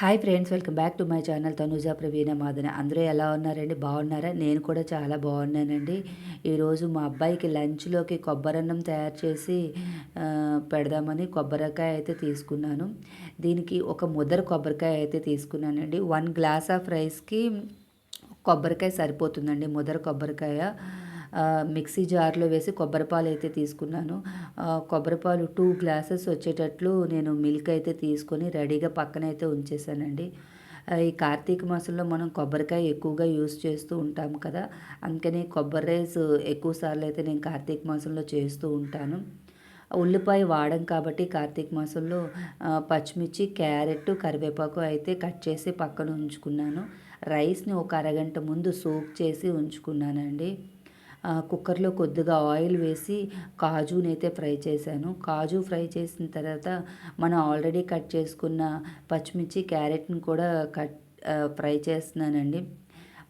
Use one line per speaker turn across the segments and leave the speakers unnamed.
Hi friends welcome back to my channel Tanuja Praveena Madana అందరూ ఎలా ఉన్నారండి? బాగున్నారా? నేను కూడా చాలా బాగున్నానండి. ఈరోజు మా అబ్బాయికి లంచ్లోకి కొబ్బరన్నం తయారు చేసి పెడదామని కొబ్బరికాయ అయితే తీసుకున్నాను. దీనికి ఒక ముద్దర కొబ్బరికాయ అయితే తీసుకున్నానండి. వన్ గ్లాస్ ఆఫ్ రైస్కి కొబ్బరికాయ సరిపోతుందండి. ముదర కొబ్బరికాయ. మిక్సీ జార్లో వేసి కొబ్బరిపాలు అయితే తీసుకున్నాను. కొబ్బరిపాలు టూ గ్లాసెస్ వచ్చేటట్లు నేను మిల్క్ అయితే తీసుకొని రెడీగా పక్కన అయితే ఉంచేసానండి ఈ కార్తీక మాసంలో మనం కొబ్బరికాయ ఎక్కువగా యూస్ చేస్తూ ఉంటాం కదా. అందుకని కొబ్బరి రైస్ ఎక్కువ సార్లు అయితే నేను కార్తీక మాసంలో చేస్తూ ఉంటాను. ఉల్లిపాయ వాడం కాబట్టి కార్తీక మాసంలో పచ్చిమిర్చి క్యారెట్ కరివేపాకు అయితే కట్ చేసి పక్కన ఉంచుకున్నాను. రైస్ని ఒక అరగంట ముందు సోక్ చేసి ఉంచుకున్నానండి. కుక్కర్లో కొద్దిగా ఆయిల్ వేసి కాజుని అయితే ఫ్రై చేశాను. కాజు ఫ్రై చేసిన తర్వాత మనం ఆల్రెడీ కట్ చేసుకున్న పచ్చిమిర్చి క్యారెట్ని కూడా కట్ ఫ్రై చేస్తున్నానండి.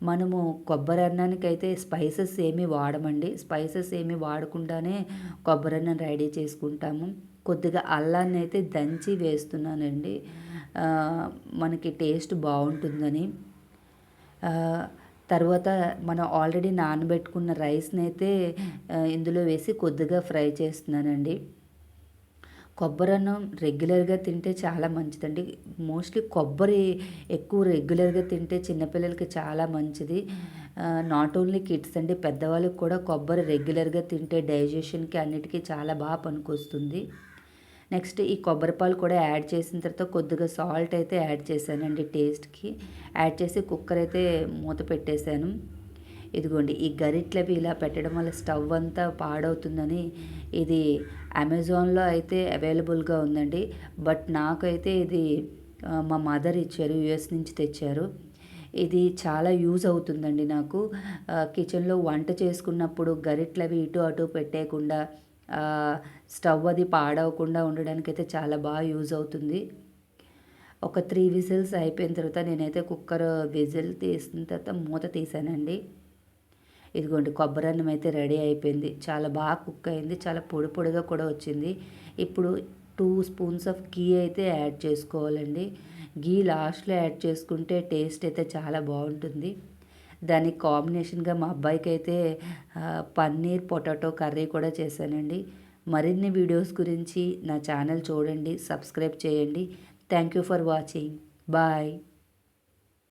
మనము కొబ్బరి అన్నానికి అయితే స్పైసెస్ ఏమీ వాడమండి. స్పైసెస్ ఏమీ వాడకుండానే కొబ్బరి అన్నం రెడీ చేసుకుంటాము. కొద్దిగా అల్లాన్ని అయితే దంచి వేస్తున్నానండి. మనకి టేస్ట్ బాగుంటుందని. ఆ, తర్వాత మనం ఆల్రెడీ నానబెట్టుకున్న రైస్ని అయితే ఇందులో వేసి కొద్దిగా ఫ్రై చేస్తున్నానండి. కొబ్బరి అన్నం రెగ్యులర్గా తింటే చాలా మంచిదండి. మోస్ట్లీ కొబ్బరి ఎక్కువ రెగ్యులర్గా తింటే చిన్నపిల్లలకి చాలా మంచిది. నాట్ ఓన్లీ కిడ్స్ అండి పెద్దవాళ్ళకి కూడా కొబ్బరి రెగ్యులర్గా తింటే డైజెషన్కి అన్నిటికీ చాలా బాగా పనికొస్తుంది. నెక్స్ట్ ఈ కొబ్బరి పాలు కూడా యాడ్ చేసిన తర్వాత కొద్దిగా సాల్ట్ అయితే యాడ్ చేశానండి టేస్ట్కి. యాడ్ చేసి కుక్కర్ అయితే మూత పెట్టేశాను. ఇదిగోండి ఈ గరిట్లవి ఇలా పెట్టడం వల్ల స్టవ్ అంతా పాడవుతుందని ఇది అమెజాన్లో అయితే అవైలబుల్గా ఉందండి. బట్ నాకైతే ఇది మా మదర్ ఇచ్చారు యుఎస్ నుంచి తెచ్చారు. ఇది చాలా యూజ్ అవుతుందండి నాకు. కిచెన్లో వంట చేసుకున్నప్పుడు గరిట్లవి ఇటు అటు పెట్టేయకుండా స్టవ్ అది పాడవకుండా ఉండడానికి అయితే చాలా బాగా యూజ్ అవుతుంది. ఒక త్రీ విజిల్స్ అయిపోయిన తర్వాత నేనైతే కుక్కర్ విజిల్ తీసిన తర్వాత మూత తీసానండి. ఇదిగోండి కొబ్బరి అన్నం అయితే రెడీ అయిపోయింది. చాలా బాగా కుక్ అయింది. చాలా పొడి పొడిగా కూడా వచ్చింది. ఇప్పుడు టూ స్పూన్స్ ఆఫ్ గీ అయితే యాడ్ చేసుకోవాలండి. గీ లాస్ట్లో యాడ్ చేసుకుంటే టేస్ట్ అయితే చాలా బాగుంటుంది. దానికి కాంబినేషన్గా మా అబ్బాయికి అయితే పన్నీర్ పొటాటో కర్రీ కూడా చేశానండి. మరిన్ని వీడియోస్ గురించి నా ఛానల్ చూడండి సబ్స్క్రైబ్ చేయండి. Thank you for watching. Bye.